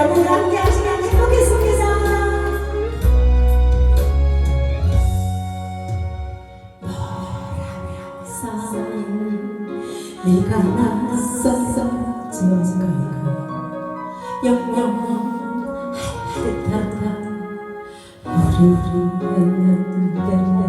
여러분 함께 하시는 행복했습니다. 네가 났었었지가 영영 듯하다. 우리였는데. 찾아지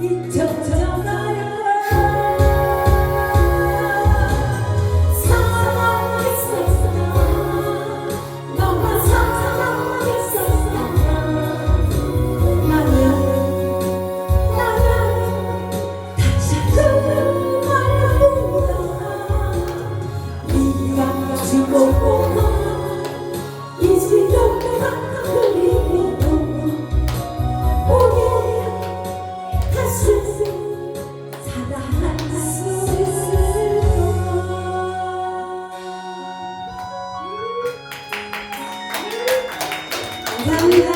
인천천 Hallelujah.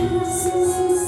Jesus.